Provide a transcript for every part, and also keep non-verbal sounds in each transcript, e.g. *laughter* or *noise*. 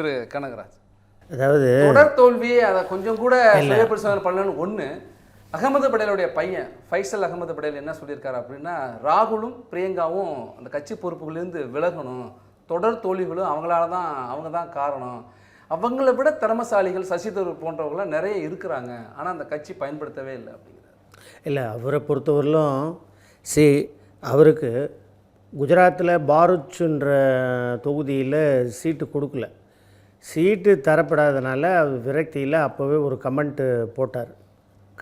திரு கனகராஜ். அதாவது தொடர் தோல்வியே அதை கொஞ்சம் கூட சுய பரிசோதனை பண்ணலன்னு ஒன்று அகமது படேலுடைய பையன் ஃபைசல் அகமது படேல் என்ன சொல்லியிருக்காரு அப்படின்னா ராகுலும் பிரியங்காவும் அந்த கட்சி பொறுப்புகளிலிருந்து விலகணும். தொடர் தோல்விகளும் அவங்களால தான் அவங்க தான் காரணம். அவங்கள விட திறமசாலிகள் சசி தரூர் போன்றவங்களாம் நிறைய இருக்கிறாங்க. ஆனால் அந்த கட்சி பயன்படுத்தவே இல்லை அப்படிங்கிறார். இல்லை அவரை பொறுத்தவரையிலும் சி அவருக்கு குஜராத்தில் பாரூச்சுன்ற தொகுதியில் சீட்டு கொடுக்கல. சீட்டு தரப்படாதனால அவர் விரக்தியில் அப்போவே ஒரு கமெண்ட்டு போட்டார்.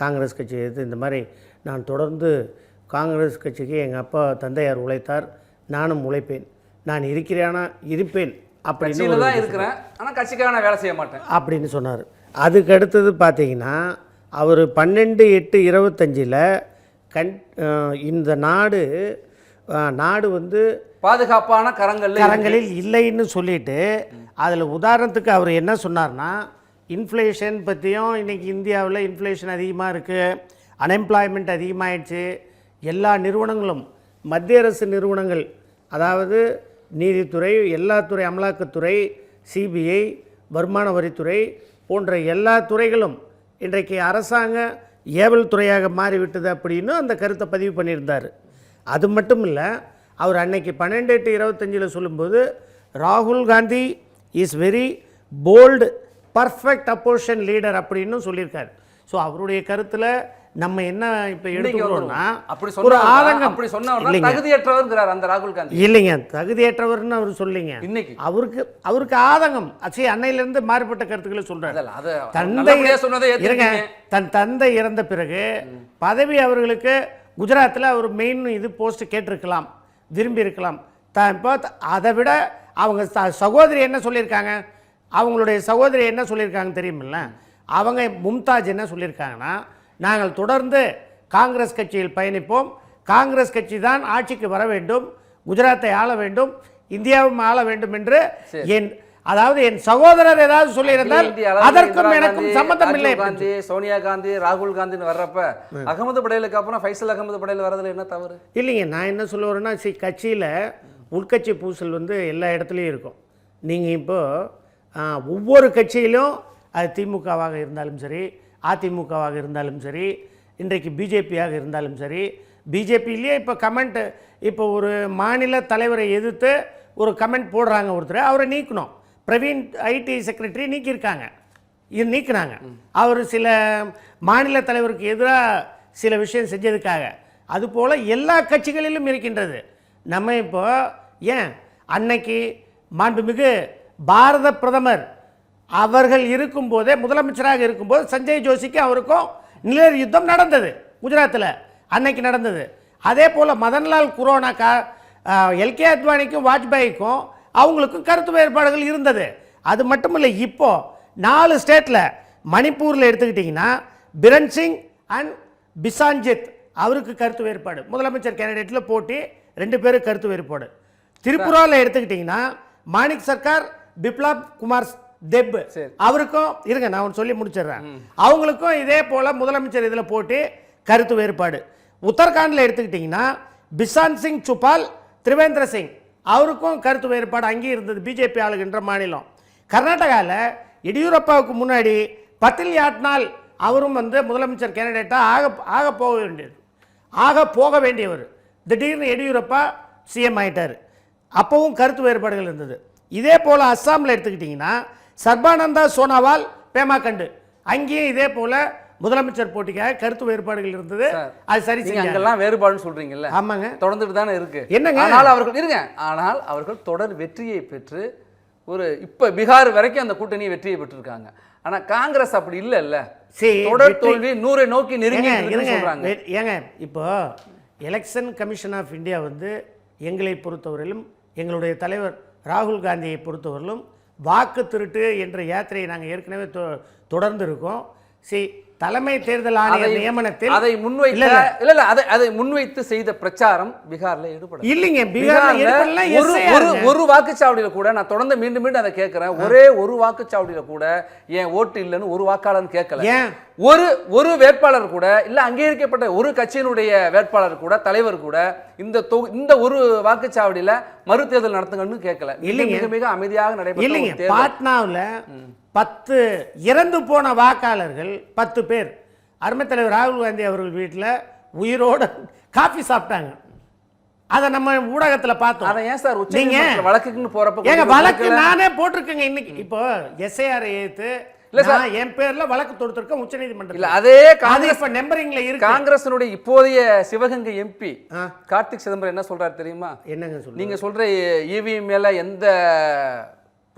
காங்கிரஸ் கட்சி எதிர்த்து இந்த மாதிரி நான் தொடர்ந்து காங்கிரஸ் கட்சிக்கு எங்கள் அப்பா தந்தையார் உழைத்தார். நானும் உழைப்பேன். நான் இருக்கிறேனா? இருப்பேன். அப்படின்னு தான் இருக்கிறேன். ஆனால் கட்சிக்காக நான் வேலை செய்ய மாட்டேன். அப்படின்னு சொன்னார். அதுக்கு அடுத்தது பார்த்தீங்கன்னா அவர் பன்னெண்டு எட்டு இருபத்தஞ்சில் கண் இந்த நாடு நாடு வந்து பாதுகாப்பான கரங்கள்ல கரங்களில் இல்லைன்னு சொல்லிட்டு அதில் உதாரணத்துக்கு அவர் என்ன சொன்னார்னா இன்ஃப்ளேஷன் பற்றியும் இன்றைக்கி இந்தியாவில் இன்ஃப்ளேஷன் அதிகமாக இருக்குது அன்எம்ப்ளாய்மெண்ட் அதிகமாகிடுச்சு எல்லா நிறுவனங்களும் மத்திய அரசு நிறுவனங்கள் அதாவது நீதித்துறை எல்லா துறை அமலாக்கத்துறை சிபிஐ வருமான வரித்துறை போன்ற எல்லா துறைகளும் இன்றைக்கு அரசாங்க ஏவல் துறையாக மாறிவிட்டது அப்படின்னு அந்த கருத்தை பதிவு பண்ணியிருந்தார். அது மட்டும் இல்லை அவர் அன்னைக்கு பன்னெண்டு எட்டு இருபத்தஞ்சில் சொல்லும்போது ராகுல் Gandhi is very bold perfect opposition leader அப்படின்னு சொல்லியிருக்காரு. ஸோ அவருடைய கருத்தில் நம்ம என்ன இப்போ எடுத்துக்கிறோம்னா. அப்படி ஒரு ஆதங்கம். அப்படி இல்லைங்க. தகுதியற்றவர்ங்கிறார் அந்த ராகுல் காந்தி. இல்லைங்க தகுதியற்றவர்னு அவர் சொல்லிங்க. இன்னைக்கு. அவருக்கு அவருக்கு ஆதங்கம். அச்சே அன்னையிலேருந்து மாறுபட்ட கருத்துக்களை சொல்கிறார் தந்தை சொன்னதை இருங்க. தன் தந்தை இறந்த பிறகு பதவி அவர்களுக்கு குஜராத்தில் அவர் மெயின் இது போஸ்ட் கேட்டிருக்கலாம். விரும்பி இருக்கலாம் த இப்போ அதை விட அவங்க ச- சகோதரி என்ன சொல்லியிருக்காங்க? அவங்களுடைய சகோதரி என்ன சொல்லியிருக்காங்க தெரியுமில்ல? அவங்க மும்தாஜ் என்ன சொல்லியிருக்காங்கன்னா நாங்கள் தொடர்ந்து காங்கிரஸ் கட்சியில் பயணிப்போம். காங்கிரஸ் கட்சி தான் ஆட்சிக்கு வர வேண்டும். குஜராத்தை ஆள வேண்டும். இந்தியாவும் ஆள வேண்டும் என்று என் அதாவது என் சகோதரர் ஏதாவது சொல்லியிருந்தால் அதற்கும் எனக்கும் காந்தி, சம்பந்தம் இல்லை காந்தி சோனியா காந்தி ராகுல் காந்தின்னு வர்றப்ப அகமது படேலுக்கு அப்புறம் ஃபைசல் அகமது படேல் வரதுல என்ன தவறு? இல்லைங்க நான் என்ன சொல்ல வரேன்னா சி கட்சியில் உள்கட்சி பூசல் வந்து எல்லா இடத்துலையும் இருக்கும். நீங்கள் இப்போது ஒவ்வொரு கட்சியிலும் அது திமுகவாக இருந்தாலும் சரி அதிமுகவாக இருந்தாலும் சரி இன்றைக்கு பிஜேபியாக இருந்தாலும் சரி பிஜேபியிலேயே இப்போ கமெண்ட் இப்போ ஒரு மாநில தலைவரை எதிர்த்து ஒரு கமெண்ட் போடுறாங்க ஒருத்தர் அவரை நீக்கணும். பிரவீன் ஐடி செக்ரட்டரி நீக்கியிருக்காங்க. இது நீக்கினாங்க. அவர் சில மாநில தலைவருக்கு எதிராக சில விஷயம் செஞ்சதுக்காக. அதுபோல் எல்லா கட்சிகளிலும் இருக்கின்றது. நம்ம இப்போ ஏன் அன்னைக்கு மாண்புமிகு பாரத பிரதமர் அவர்கள் இருக்கும்போதே முதலமைச்சராக இருக்கும்போது சஞ்சய் ஜோஷிக்கு அவருக்கும் நிலர் யுத்தம் நடந்தது குஜராத்தில் அன்னைக்கு நடந்தது. அதே போல் மதன்லால் குரோனா கா எல்கே அத்வானிக்கும் வாஜ்பாய்க்கும் அவங்களுக்கும் கருத்து வேறுபாடுகள் இருந்தது. அது மட்டும் இல்லை இப்போ நாலு ஸ்டேட்டில் மணிப்பூரில் எடுத்துக்கிட்டிங்கன்னா பிரன் சிங் அண்ட் பிசான்ஜித் அவருக்கு கருத்து வேறுபாடு. முதலமைச்சர் கேண்டிடேட்டில் போட்டி ரெண்டு பேரும் கருத்து வேறுபாடு. திரிபுராவில் எடுத்துக்கிட்டிங்கன்னா மாணிக் சர்க்கார் பிப்லாப் குமார் தெப். அவருக்கும் இருங்க நான் ஒன்று சொல்லி முடிச்சிடுறேன். அவங்களுக்கும் இதே போல முதலமைச்சர் இதில் போட்டு கருத்து வேறுபாடு. உத்தரகாண்டில் எடுத்துக்கிட்டிங்கன்னா பிசான் சிங் சுபால் திரிவேந்திர சிங். அவருக்கும் கருத்து வேறுபாடு அங்கேயும் இருந்தது பிஜேபி ஆளுகின்ற மாநிலம். கர்நாடகாவில் எடியூரப்பாவுக்கு முன்னாடி பத்தில் யாட்னால் அவரும் வந்து முதலமைச்சர் கேண்டிடேட்டாக ஆக ஆக போக வேண்டியது. ஆக போக வேண்டியவர். திடீர்னு எடியூரப்பா சிஎம் ஆயிட்டார். அப்போவும் கருத்து வேறுபாடுகள் இருந்தது. இதே போல் அஸ்ஸாமில் எடுத்துக்கிட்டிங்கன்னா சர்பானந்தா சோனாவால் பேமா கண்டு அங்கேயும் இதே போல் முதலமைச்சர் போட்டிக்காக கருத்து வேறுபாடுகள் இருந்தது. அது சரி அங்கெல்லாம் வேறுபாடுன்னு சொல்றீங்கல்ல? ஆமாங்க. தொடர்ந்துட்டு தானே இருக்கு. என்னங்க? ஆனால் அவர்கள் இருங்க. ஆனால் அவர்கள் தொடர் வெற்றியை பெற்று ஒரு இப்ப பீகார் வரைக்கும் அந்த கூட்டணி வெற்றியை பெற்றிருக்காங்க. ஆனா காங்கிரஸ் அப்படி இல்லைல்ல. சரி, தொடர் தோல்வி நூறை நோக்கி நெருங்கி. சொல்றாங்க. வே- ஏங்க இப்போ எலெக்ஷன் கமிஷன் ஆஃப் இந்தியா வந்து எங்களை பொறுத்தவரையிலும் எங்களுடைய தலைவர் ராகுல் காந்தியை பொறுத்தவரையிலும் வாக்கு திருட்டு என்ற யாத்திரையை நாங்கள் ஏற்கனவே தொடர்ந்து இருக்கோம் சி தலைமை தேர்தல் ஆணையர் நியமனத்தில் அதை முன்வைத்த இல்ல, இல்ல. அதை அதை முன்வைத்து செய்த பிரச்சாரம் பீகார்ல ஈடுபட இல்லைங்க பீகார்ல ஒரு ஒரு. ஒரு வாக்குச்சாவடியில கூட நான் தொடர்ந்து மீண்டும் மீண்டும் அதை கேட்கிறேன். ஒரே ஒரு வாக்குச்சாவடியில கூட என் ஓட்டு இல்லைன்னு ஒரு வாக்காளர் கேட்கல. ஏன்? ஒரு ஒரு வேட்பாளர் கூட இல்ல அங்கீகரிக்கப்பட்ட ஒரு கட்சியினுடைய வேட்பாளர் கூட தலைவர் கூட இந்த தொகு- இந்த ஒரு வாக்குச்சாவடியில மறுதேர்தல் நடத்துங்கன்னு கேட்கல. இல்லைங்க. மிக மிக அமைதியாக நடைபெற்ற இல்லைங்க தேர்தல். பாட்னாவில் பத்து இறந்து போன வாக்காளர்கள் பத்து பேர். அருமை தலைவர் ராகுல் காந்தி அவர்கள் வீட்டில் உயிரோட காஃபி சாப்பிட்டாங்க. அதை நம்ம ஊடகத்துல பார்த்தோம். அதை ஏன் சார் நீங்க வழக்குக்குன்னு போறப்ப ஏங்க வழக்கு? நானே போட்டிருக்கேங்க இன்னைக்கு. இப்போ எஸ்ஐஆர் ஏத்து இல்ல சார். என் பேர்ல வழக்கு தொடுத்திருக்கேன் உச்ச இல்ல அதே காங்கிரஸ் நம்பரிங்ல இருக்கு. காங்கிரசினுடைய இப்போதைய சிவகங்கை எம்பி. கார்த்திக் சிதம்பரம் என்ன சொல்றாரு தெரியுமா? என்னங்க சொல்லுங்க நீங்க சொல்ற இவிஎம் மேல எந்த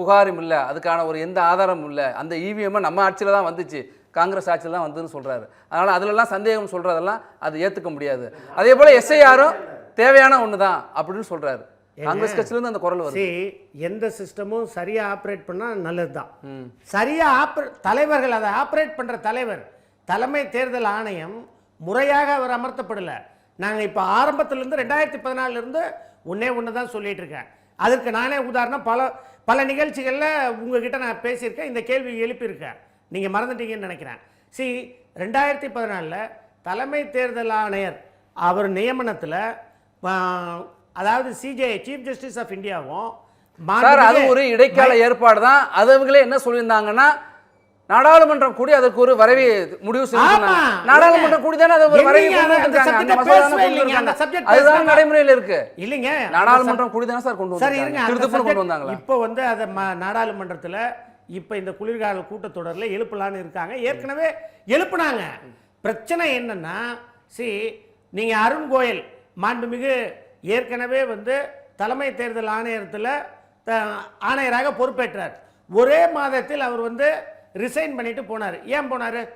புகாரும் இல்ல அதுக்கான ஒரு எந்த ஆதாரமும் இல்ல. அந்த இவிஎம் நம்ம ஆட்சியில தான் வந்துச்சு. காங்கிரஸ் ஆட்சியில தான் வந்துன்னு சொல்றாரு. அதனால அதுலலாம் சந்தேகம் சொல்றதெல்லாம் அது ஏத்துக்க முடியாது. அதே போல எஸ்ஐஆரும் தேவையான ஒண்ணுதான் அப்படின்னு சொல்றாரு. காங்கிரஸ் கட்சியில இருந்து அந்த குரல் வருது. எந்த சிஸ்டமும் சரியா ஆப்ரேட் பண்ணா நல்லதுதான். சரியா ஆப்ரே தலைவர்கள் அதை ஆப்ரேட் பண்ற தலைவர் தலைமை தேர்தல் ஆணையம் முறையாக அவர் அமர்த்தப்படல. நாங்க இப்ப ஆரம்பத்துல இருந்து ரெண்டாயிரத்தி பதினாலுல இருந்து ஒன்னே ஒன்று தான் சொல்லிட்டு இருக்கேன். அதற்கு நானே உதாரணம் பல பல நிகழ்ச்சிகள்ல உங்ககிட்ட நான் பேசியிருக்கேன் இந்த கேள்வி எழுப்பியிருக்கேன். நீங்க மறந்துட்டீங்கன்னு நினைக்கிறேன். சி ரெண்டாயிரத்தி பதினாலில் தலைமை தேர்தல் ஆணையர் அவர் நியமனத்துல அதாவது சிஜே சீஃப் ஜஸ்டிஸ் ஆஃப் இந்தியாவும் அது ஒரு இடைக்கால ஏற்பாடு தான் அதுங்களே என்ன சொல்லியிருந்தாங்கன்னா நாடாளுமன்றம் கூடி அதற்கு ஒரு வரவி முடிவு ஆமா. நாடாளுமன்றம் கூடி தானே அதை ஒரு வரவி அதுதான் நடைமுறையில் இருக்கு. இல்லைங்க நாடாளுமன்றம் கூடி தானே சார் கொண்டு சரி வந்தாங்க அந்த திருத்தப்பூர் கொண்டு வந்தாங்களா? இப்போ வந்து அதை நாடாளுமன்றத்துல இப்போ இந்த குளிர்கால கூட்டத்தொடர்ல எழுப்பலான்னு இருக்காங்க. ஏற்கனவே எழுப்புனாங்க. பிரச்சனை என்னன்னா சி நீங்க அருண் கோயல் மாண்புமிகு ஏற்கனவே வந்து தலைமை தேர்தல் ஆணையத்தில் ஆணையராக பொறுப்பேற்றார். ஒரே மாதத்தில் அவர் வந்து ரிசைன் பண்ணிட்டு போனார். ஏன் போனார்?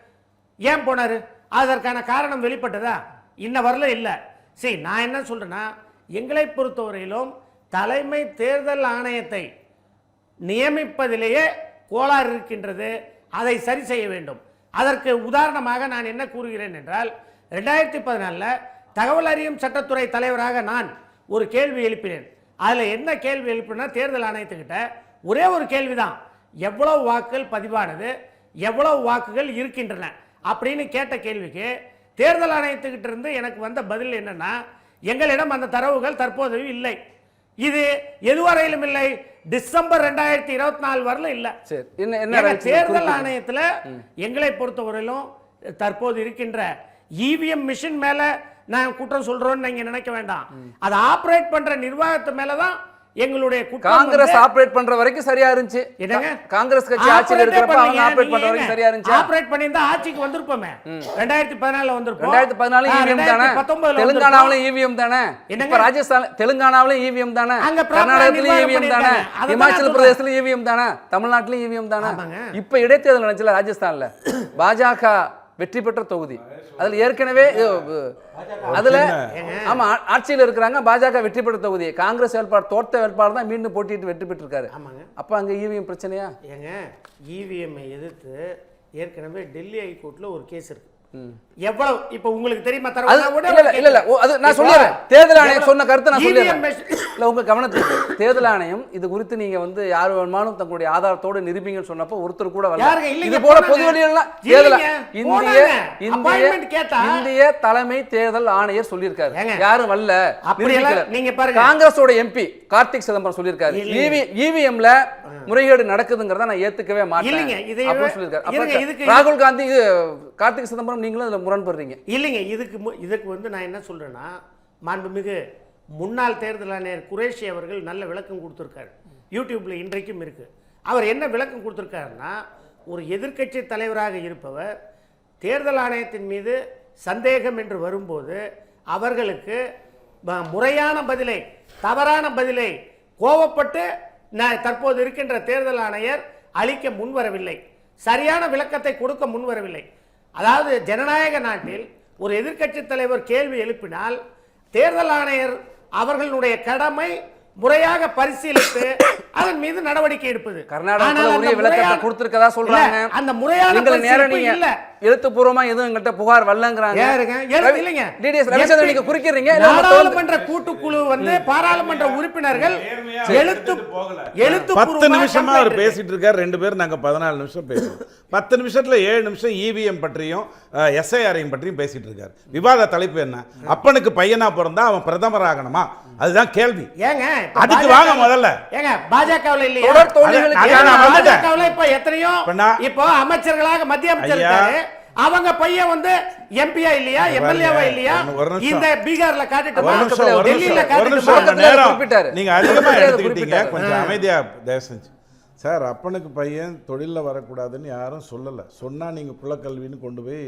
ஏன் போனார்? அதற்கான காரணம் வெளிப்பட்டதா? இன்ன வரல இல்லை. சரி நான் என்ன சொல்கிறேன்னா எங்களை பொறுத்தவரையிலும் தலைமை தேர்தல் ஆணையத்தை நியமிப்பதிலேயே கோளாறு இருக்கின்றது. அதை சரி செய்ய வேண்டும். அதற்கு உதாரணமாக நான் என்ன கூறுகிறேன் என்றால் ரெண்டாயிரத்தி பதினாலில் தகவல் அறியும் சட்டத்துறை தலைவராக நான் ஒரு கேள்வி எழுப்பினேன். அதில் என்ன கேள்வி எழுப்பினா தேர்தல் ஆணையத்துக்கிட்ட ஒரே ஒரு கேள்விதான். எவ்வளவு வாக்குகள் பதிவானது எவ்வளவு வாக்குகள் இருக்கின்றன அப்படின்னு கேட்ட கேள்விக்கு தேர்தல் ஆணையத்துக்கிட்ட இருந்து எனக்கு வந்த பதில் என்னன்னா எங்களிடம் அந்த தரவுகள் தற்போது இல்லை. இது எதுவரையிலும் இல்லை. டிசம்பர் ரெண்டாயிரத்தி இருபத்தி நாலு வரல இல்ல. தேர்தல் ஆணையத்துல எங்களை பொறுத்தவரையிலும் தற்போது இருக்கின்ற இவிஎம் மிஷின் மேல நான் குற்றம் சொல்றோம்னு நீங்க நினைக்க வேண்டாம். அதை ஆபரேட் பண்ற நிர்வாகத்து மேலதான் எங்களுடைய காங்கிரஸ் ஆபரேட் பண்ற வரைக்கும் சரியா இருந்துச்சு. என்னங்க? காங்கிரஸ் கட்சி ஆட்சியில் இருக்கிறப்ப அவங்க. ஆபரேட் பண்ற வரைக்கும்? சரியா இருந்துச்சு? ஆபரேட் பண்ணியிருந்தா ஆட்சிக்கு வந்திருப்போமே. ரெண்டாயிரத்தி பதினாலுல வந்திருப்போம். ரெண்டாயிரத்தி பதினாலு இவிஎம் தானே? ரெண்டாயிரத்தி பத்தொன்பதுல தெலுங்கானாவிலும் இவிஎம் தானே? என்னங்க? இப்ப ராஜஸ்தான் தெலுங்கானாவிலும் இவிஎம் தானே? அங்க proper கர்நாடகத்திலும் இவிஎம் தானே? இமாச்சல பிரதேசத்திலும் இவிஎம் தானே? தமிழ்நாட்டிலும் இவிஎம் தானே. இப்ப இடைத்தேர்தல் நடந்துச்சுல ராஜஸ்தான்ல? பாஜக *coughs* வெற்றி பெற்ற தொகுதி. அதுல ஏற்கனவே அதுல ஆமா ஆ- ஆட்சியில இருக்கிறாங்க பாஜக வெற்றி பெற்ற தொகுதி. காங்கிரஸ் வேட்பாளர் தோட்ட வேட்பாளர் தான் மீண்டும் போட்டிட்டு வெற்றி பெற்றிருக்காரு. ஆமாங்க. அப்ப அங்க இவிஎம் பிரச்சனையா? ஏங்க இவிஎம்ஐ எதிர்த்து ஏற்கனவே டெல்லி ஹைகோர்ட்ல ஒரு கேஸ் இருக்கு. எவ்வளவு இப்ப உங்களுக்கு தெரியுமா கூட இல்ல இல்ல அது நான் சொல்லிடுறேன். தேர்தல் ஆணையம் சொன்ன கருத்தை நான் சொல்லிடுறேன். இல்ல உங்க கவனத்துக்கு தேர்தல் ஆணையம் இது குறித்து நீங்க வந்து யார் வேணுமானும் தங்களுடைய ஆதாரத்தோடு நிரூபிங்கன்னு சொன்னப்போ ஒருத்தர் கூட வரல. இது போல போனாங்க. பொது வெளியெல்லாம் இல்லைங்க, தேர்தல் இந்திய. இந்திய இந்திய தலைமை தேர்தல் ஆணையர் சொல்லியிருக்காரு. யாரும் வரல. நீங்க பாருங்க. காங்கிரஸோட எம்பி கார்த்திக் சிதம்பரம் சொல்லியிருக்காரு. இவி இவிஎம்ல முறைகேடு நடக்குதுங்கிறத நான் ஏத்துக்கவே மாட்டேன். சொல்லியிருக்காரு. ராகுல் காந்தி கார்த்திக் சிதம்பரம் நீங்களும் இதுல முரண்படுறீங்க. இல்லைங்க இதுக்கு இதுக்கு வந்து நான் என்ன சொல்றேன்னா மாண்புமிகு முன்னாள் தேர்தல் ஆணையர் குரேஷி அவர்கள் நல்ல விளக்கம் கொடுத்துருக்காரு. யூடியூப்ல இன்றைக்கும் இருக்கு. அவர் என்ன விளக்கம் கொடுத்துருக்காருன்னா ஒரு எதிர்க்கட்சி தலைவராக இருப்பவர் தேர்தல் ஆணையத்தின் மீது சந்தேகம் என்று வரும்போது அவர்களுக்கு முறையான பதிலை தவறான பதிலை கோவப்பட்டு நான் தற்போது இருக்கின்ற தேர்தல் ஆணையர் அளிக்க முன்வரவில்லை. சரியான விளக்கத்தை கொடுக்க முன்வரவில்லை. அதாவது ஜனநாயக நாட்டில் ஒரு எதிர்க்கட்சி தலைவர் கேள்வி எழுப்பினால் தேர்தல் ஆணையர் அவர்களுடைய கடமை முறையாக பரிசீலித்து அதன் மீது நடவடிக்கை எடுப்பது. கர்நாடகத்துல அந்த உரிய விளக்கத்தை கொடுத்திருக்கதா சொல்றாங்க. அந்த முறையான எங்களை நேரம் நீங்க இல்ல. எழுத்துப்பூர்வமா எதுவும் எங்கள்கிட்ட புகார் வரலங்கிறாங்க. இல்லைங்க. டிடிஎஸ் ரவிச்சந்திரன் நீங்க குறிக்கிறீங்க நாடாளுமன்ற கூட்டுக்குழு வந்து பாராளுமன்ற உறுப்பினர்கள் எழுத்து. எழுத்து பத்து நிமிஷமா அவர் பேசிட்டு இருக்காரு. ரெண்டு பேரும் நாங்க பதினாலு நிமிஷம் பேசுறோம். பத்து நிமிஷத்துல ஏழு நிமிஷம் இவிஎம் பற்றியும் எஸ்ஐஆரையும் பற்றியும் பேசிட்டு இருக்காரு. விவாத தலைப்பு என்ன? அப்பனுக்கு பையனா பிறந்தா அவன் பிரதமர் ஆகணுமா? அதுதான் கேள்வி. ஏங்க அதுக்கு பாஜக வாங்க முதல்ல. ஏங்க பாஜகவுல இல்லையா? தொடர் தோல்விகளுக்கு இப்ப எத்தனையோ இப்ப அமைச்சர்களாக மத்திய அமைச்சர் அவங்க பையன் வந்து எம்பியா இல்லையா எம்எல்ஏவா இல்லையா. இந்த பீகார்ல காட்டுட்டு டெல்லியில. நீங்க அதிகமா எடுத்துக்கிட்டீங்க. கொஞ்சம் அமைதியா தயவு செஞ்சு. சார் அப்பனுக்கு பையன் தொழில்ல வரக்கூடாதுன்னு யாரும் சொல்லல. சொன்னா நீங்க குலக்கல்வின்னு கொண்டு போய்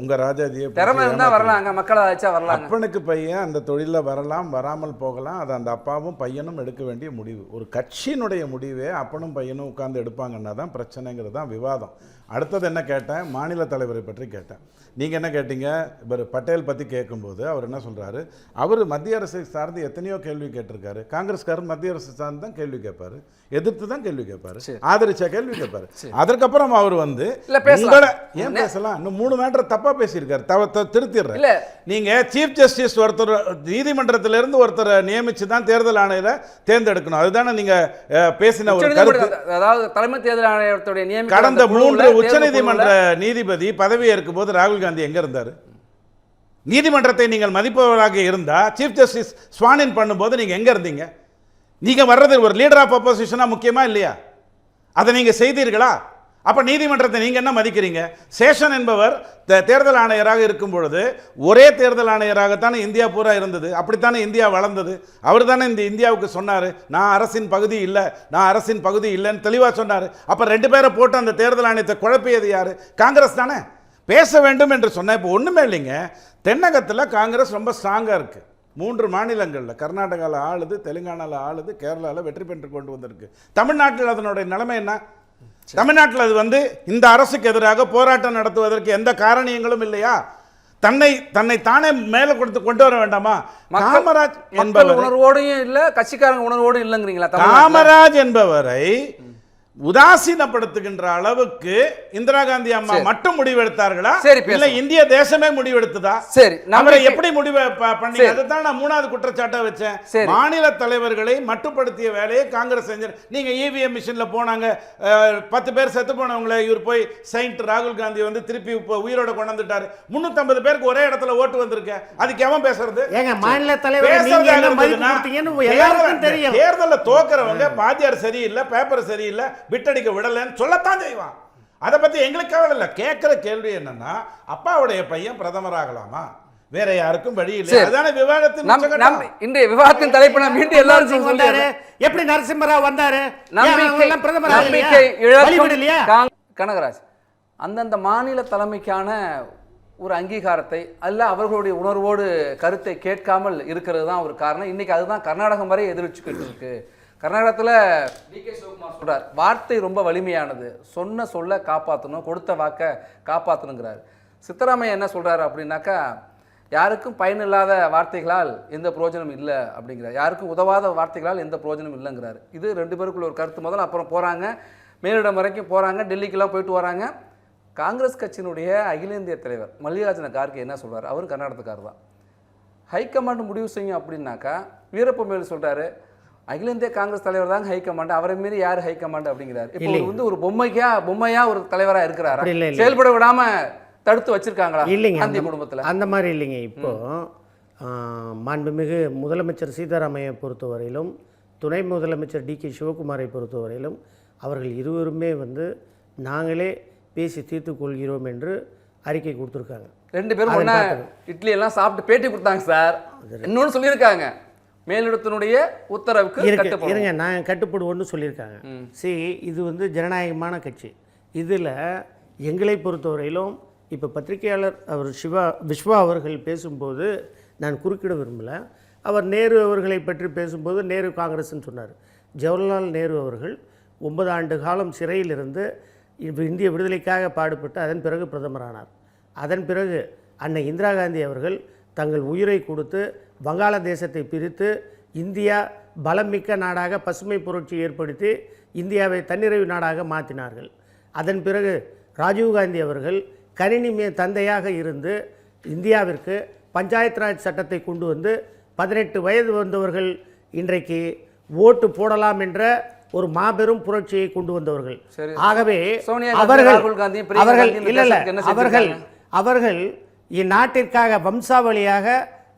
உங்க ராஜாஜியை திறமை இருந்தா ஏமாத்துறீங்க. வரலாங்க மக்களை அழைச்சா வரலாங்க. அப்பனுக்கு பையன் அந்த தொழிலில் வரலாம் வராமல் போகலாம் அது அந்த அப்பாவும் பையனும் எடுக்க வேண்டிய முடிவு. ஒரு கட்சியினுடைய முடிவே அப்பனும் பையனும் உட்கார்ந்து எடுப்பாங்கன்னா தான் பிரச்சனைங்கிறது தான் விவாதம். அடுத்தது என்ன கேட்டேன்? மாநில தலைவரை பற்றி கேட்டேன். நீங்கள் என்ன கேட்டீங்க? இவர் பட்டேல் பற்றி கேட்கும்போது அவர் என்ன சொல்கிறாரு அவர் மத்திய அரசை சார்ந்து எத்தனையோ கேள்வி கேட்டிருக்காரு. காங்கிரஸ்காரர் மத்திய அரசு சார்ந்து தான் கேள்வி கேட்பாரு. எதிர்த்து தான் கேள்வி கேட்பாரு. ஆதரிச்ச கேள்வி கேட்பாரு. அதற்கப்புறம் அவர் வந்து ஏன் பேசலாம்? இன்னும் மூணு மேட்டர் தப்பா பேசியிருக்காரு. தவ திருத்திடுறேன். இல்ல. நீங்க சீஃப் ஜஸ்டிஸ் ஒருத்தர் நீதிமன்றத்திலிருந்து ஒருத்தரை நியமிச்சு தான் தேர்தல் ஆணையரை தேர்ந்தெடுக்கணும். அதுதானே நீங்க அஹ், பேசின ஒரு கருத்து. அதாவது தலைமை தேர்தல் ஆணையத்துடைய நியமிக்கப்பட்ட கடந்த மூன்று உச்சநீதிமன்ற நீதிபதி பதவி போது ராகுல் காந்தி எங்க இருந்தாரு? நீதிமன்றத்தை நீங்கள் மதிப்பவராக இருந்தா சீஃப் ஜஸ்டிஸ் ஸ்வானின் பண்ணும்போது நீங்க எங்க இருந்தீங்க? நீங்க வர்றது ஒரு லீடர் ஆஃப் அப்போசிஷனா முக்கியமா இல்லையா? அதை நீங்க செய்தீர்களா? அப்போ நீதிமன்றத்தை நீங்கள் என்ன மதிக்கிறீங்க? சேஷன் என்பவர் தே- தேர்தல் ஆணையராக இருக்கும் பொழுது ஒரே தேர்தல் ஆணையராகத்தானே இந்தியா பூரா இருந்தது. அப்படித்தானே இந்தியா வளர்ந்தது. அவர் தானே இந்த இந்தியாவுக்கு சொன்னார் நான் அரசின் பகுதி இல்லை நான் அரசின் பகுதி இல்லைன்னு தெளிவாக சொன்னார். அப்போ ரெண்டு பேரை போட்டு அந்த தேர்தல் ஆணையத்தை குழப்பியது யார்? காங்கிரஸ் தானே. பேச வேண்டும் என்று சொன்ன இப்போ ஒன்றுமே இல்லைங்க. தென்னகத்தில் காங்கிரஸ் ரொம்ப ஸ்ட்ராங்காக இருக்குது மூன்று மாநிலங்களில் கர்நாடகாவில் ஆளுது தெலுங்கானாவில் ஆளுது கேரளாவில் வெற்றி பெற்று கொண்டு வந்திருக்கு. தமிழ்நாட்டில் அதனுடைய நிலைமை என்ன? தமிழ்நாட்டில் அது வந்து இந்த அரசுக்கு எதிராக போராட்டம் நடத்துவதற்கு எந்த காரணியங்களும் இல்லையா? தன்னை தன்னை தானே மேலே கொடுத்து கொண்டு வர வேண்டாமா? காமராஜ் என்பவர் உணர்வோடையும் இல்ல கட்சிக்காரங்க உணர்வோடும் இல்லைங்கிறீங்களா? காமராஜ் என்பவரை உதாசீனப்படுத்துகின்ற அளவுக்கு இந்திரா காந்தி அம்மா. மட்டும் முடிவெடுத்தார்களா? சரி. இல்ல இந்திய தேசமே முடிவெடுத்ததா? சரி, அவரை எப்படி முடிவு ப- பண்ணீங்க? சரி. அதுதான் நான் மூணாவது குற்றச்சாட்டை வச்சேன். மாநில தலைவர்களை மட்டுப்படுத்திய வேலையை காங்கிரஸ் செஞ்சு நீங்க இவிஎம் மிஷின்ல போனாங்க அஹ், பத்து பேர் செத்து போனவங்கள இவர் போய் செயின்ட் ராகுல் காந்தி வந்து திருப்பி உயிரோட கொண்டு வந்துட்டாரு. முன்னூத்தம்பது பேருக்கு ஒரே இடத்துல ஓட்டு வந்திருக்கு. அதுக்கு எவன் பேசுறது? ஏங்க மாநில தலைவர் தேர்தல்ல தோக்குறவங்க பாத்தியார் சரியில்லை பேப்பர் சரியில்லை பிட்டடிக்க விடலைன்னு சொல்லத்தான் செய்வான். அதை பத்தி எங்களுக்கு கவலை இல்லை. கேட்கிற கேள்வி என்னன்னா அப்பாவுடைய பையன் பிரதமர் ஆகலாமா? வேற யாருக்கும் வழி இல்லை. அதான விவாதத்தின் இன்றைய விவாதத்தின் தலைப்பு நான் மீண்டும் வந்தாரு சொல்லிடுறேன். எப்படி நரசிம்மராவ் வந்தாரு? பிரதமர் நம்பிக்கை காங்- கனகராஜ் அந்தந்த மாநில தலைமைக்கான ஒரு அங்கீகாரத்தை அல்ல அவர்களுடைய உணர்வோடு கருத்தை கேட்காமல் இருக்கிறது தான் ஒரு காரணம். இன்னைக்கு அதுதான் கர்நாடகம் வரை எதிர்ச்சுக்கிட்டு இருக்கு கர்நாடகத்தில் டி கே சிவகுமார் சொல்றார் வார்த்தை ரொம்ப வலிமையானது. சொன்ன சொல்ல காப்பாற்றணும் கொடுத்த வாக்கை காப்பாற்றணுங்கிறார் சித்தராமையா என்ன சொல்கிறாரு அப்படின்னாக்கா யாருக்கும் பயனில்லாத வார்த்தைகளால் எந்த பிரயோஜனம் இல்லை அப்படிங்கிறார். யாருக்கும் உதவாத வார்த்தைகளால் எந்த பிரயோஜனம் இல்லைங்கிறார். இது ரெண்டு பேருக்குள்ள ஒரு கருத்து முதல்ல அப்புறம் போகிறாங்க மேலிடம் வரைக்கும் போகிறாங்க டெல்லிக்கெல்லாம் போயிட்டு வராங்க. காங்கிரஸ் கட்சியினுடைய அகில இந்திய தலைவர் மல்லிகார்ஜுன கார்கே என்ன சொல்கிறார் அவரும் கர்நாடகத்துக்கார் தான் ஹைகமாண்ட் முடிவு செய்யும் அப்படின்னாக்கா வீரப்ப மேல் சொல்கிறாரு அகில இந்திய காங்கிரஸ் தலைவர் தாங்க ஹைகமாண்ட் அவரை மீறி யார் ஹைகமாண்ட் அப்படிங்கிறாரு. இப்போ வந்து ஒரு பொம்மைக்கா பொம்மையா ஒரு தலைவரா இருக்கிறாரா. செயல்பட விடாம தடுத்து வச்சிருக்காங்களா? இல்லைங்க. அந்த- குடும்பத்துல. அந்த மாதிரி இல்லைங்க. இப்போ மாண்புமிகு முதலமைச்சர் சீதாராமையை பொறுத்தவரையிலும் துணை முதலமைச்சர் டி கே சிவகுமாரை பொறுத்தவரையிலும் அவர்கள் இருவருமே வந்து நாங்களே பேசி தீர்த்து கொள்கிறோம் என்று அறிக்கை கொடுத்துருக்காங்க. ரெண்டு பேரும். இட்லி எல்லாம் சாப்பிட்டு பேட்டி கொடுத்தாங்க சார். இன்னொன்னு சொல்லியிருக்காங்க. மேலிடத்தினுடைய உத்தரவுக்கு இருக்கு. இருங்க நான் கட்டுப்படுவோன்னு சொல்லியிருக்காங்க. சரி இது வந்து ஜனநாயகமான கட்சி. இதில் எங்களை பொறுத்தவரையிலும் இப்போ பத்திரிகையாளர் அவர் சிவா விஸ்வா அவர்கள் பேசும்போது நான் குறுக்கிட விரும்பல. அவர் நேரு அவர்களை பற்றி பேசும்போது நேரு காங்கிரஸ்ன்னு சொன்னார். ஜவஹர்லால் நேரு அவர்கள் ஒன்பது ஆண்டு காலம் சிறையில் இருந்து இப்ப இந்திய விடுதலைக்காக பாடுபட்டு அதன் பிறகு பிரதமரானார். அதன் பிறகு அன்னை இந்திரா காந்தி அவர்கள் தங்கள் உயிரை கொடுத்து வங்காளதேசத்தை பிரித்து இந்தியா பலமிக்க நாடாக பசுமை புரட்சி ஏற்படுத்தி இந்தியாவை தன்னிறைவு நாடாக மாற்றினார்கள் அதன் பிறகு ராஜீவ்காந்தி அவர்கள் கணினி மே தந்தையாக இருந்து இந்தியாவிற்கு பஞ்சாயத்து ராஜ் சட்டத்தை கொண்டு வந்து பதினெட்டு வயது வந்தவர்கள் இன்றைக்கு ஓட்டு போடலாம் என்ற ஒரு மாபெரும் புரட்சியை கொண்டு வந்தவர்கள். ஆகவே அவர்கள் அவர்கள் இல்ல அவர்கள்? அவர்கள் இந்நாட்டிற்காக வம்சாவளியாக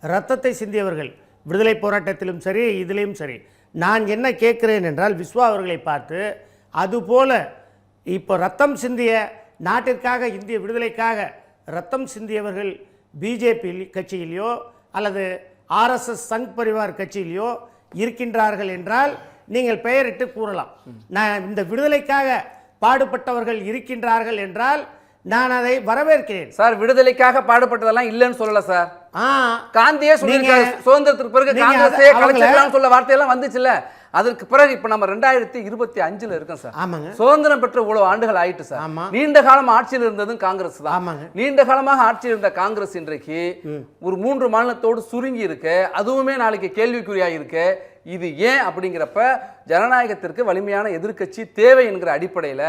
ரத்தத்தை சிந்தியவர்கள் விடுதலை போராட்டத்திலும் சரி இதிலையும் சரி. நான் என்ன கேட்குறேன் என்றால் விஸ்வா அவர்களை பார்த்து அதுபோல் இப்போ ரத்தம் சிந்திய நாட்டிற்காக இந்திய விடுதலைக்காக ரத்தம் சிந்தியவர்கள் பிஜேபி கட்சியிலையோ அல்லது ஆர்எஸ்எஸ் சங் பரிவார் கட்சியிலையோ இருக்கின்றார்கள் என்றால் நீங்கள் பெயரிட்டு கூறலாம். நான் இந்த விடுதலைக்காக பாடுபட்டவர்கள் இருக்கின்றார்கள் என்றால் நான் அதை வரவேற்கிறேன். சார் விடுதலைக்காக பாடுபட்டதெல்லாம் இல்லைன்னு சொல்லலை சார். காந்தியே சொல்லியிருக்காரு. சுதந்திரத்துக்கு பிறகு காங்கிரஸே கலைச்சிடலாம்னு சொல்ல வார்த்தையெல்லாம் வந்துச்சுல்ல. அதற்கு பிறகு இப்ப நம்ம ரெண்டாயிரத்தி இருபத்தி அஞ்சுல இருக்கோம் சார். ஆமாங்க. சுதந்திரம் பெற்ற இவ்வளவு ஆண்டுகள் ஆயிட்டு சார். நீண்ட காலம் ஆட்சியில் இருந்ததும் காங்கிரஸ் தான். ஆமாங்க. நீண்ட காலமாக ஆட்சியில் இருந்த காங்கிரஸ் இன்றைக்கு ஒரு மூன்று மாநிலத்தோடு சுருங்கி இருக்கு அதுவுமே நாளைக்கு கேள்விக்குறியாக இருக்கு இது ஏன் அப்படிங்கிறப்ப ஜனநாயகத்திற்கு வலிமையான எதிர்க்கட்சி தேவை என்கிற அடிப்படையில்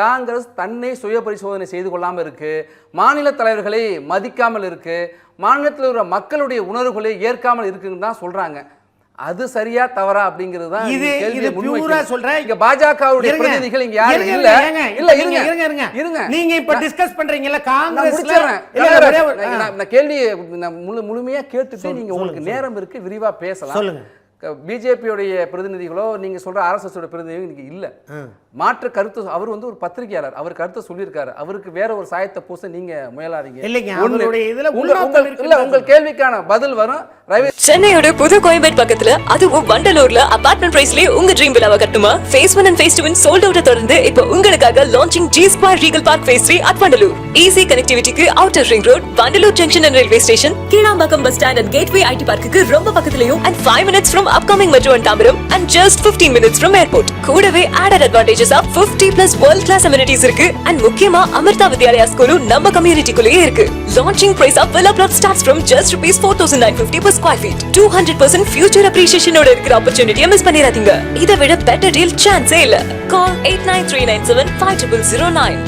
காங்கிரஸ் தன்னை சுய பரிசோதனை செய்து கொள்ளாமல் இருக்கு. மாநில தலைவர்களை மதிக்காமல் இருக்கு. மாநிலத்தில் உள்ள மக்களுடைய உணர்வுகளை ஏற்காமல் இருக்குன்னு தான் சொல்றாங்க. அது சரியா தவறா அப்படிங்கிறது தான் இது இது. பியூரா சொல்றேன். இங்க பாஜகவுடைய. பிரதிநிதிகள் இங்க யாரும் இல்ல. இல்ல இருங்க, இருங்க. இருங்க, இருங்க. நீங்க இப்ப டிஸ்கஸ் பண்றீங்கல்ல காங்கிரஸ்ல? நான் முழு முழுமையா கேட்டுட்டு நீங்க உங்களுக்கு நேரம் இருக்கு விரிவா பேசலாம். சொல்லுங்க. பிஜேபியோடைய பிரதிநிதிகளோ நீங்க சொல்ற ஆர்எஸ்எஸ் ஓட பிரதிநிதிகளோ இன்னைக்கு இல்ல. மாற்று கருத்து அவர் வந்து ஒரு பத்திரிகையாளர். அவர் கருத்தை சொல்லியிருக்காரு. அவருக்கு வேற ஒரு சாயத்தை பூச நீங்க முயலாதீங்க. இல்லைங்க, ஒண்ணு. அவருடைய இதுல உங்க- உள்நோக்கம் உங்க- இருக்குன்னு இல்ல தான் உங்கள் கேள்விக்கான பதில் வரும். ரவி சென்னையோட புது கோயம்பேட் பக்கத்துல அதுவும் வண்டலூர்ல அபார்ட்மெண்ட் பிரைஸ்லயே உங்க ட்ரீம் விழாவை கட்டுமா? Phase one and phase two sold out தொடர்ந்து இப்போ உங்களுக்காக launching G Square Regal Park phase three at Vandalur easy கனெக்டிவிட்டிக்கு outer ring road Vandalur junction and railway station Kilambakkam bus stand and gateway IT பார்க்குக்கு ரொம்ப பக்கத்துலயும் and five minutes from upcoming metro and Tambaram and just 15 minutes from airport கூடவே added advantages of 50 plus world class amenities இருக்கு. And முக்கியமா அமிர்தா வித்யாலயா ஸ்கூலும் நம்ம கம்யூனிட்டிக்குள்ளேயே இருக்கு. Launching price of villa plot starts from just rupees four thousand nine fifty per square feet two hundred percent future அப்ரிஷியேஷனோட இருக்கிற ஆப்பர்ச்சுனிட்டியை miss பண்ணிடாதீங்க. இதை விட பெட்டர் டீல் சான்ஸே இல்ல. Call eight nine three nine seven five triple zero nine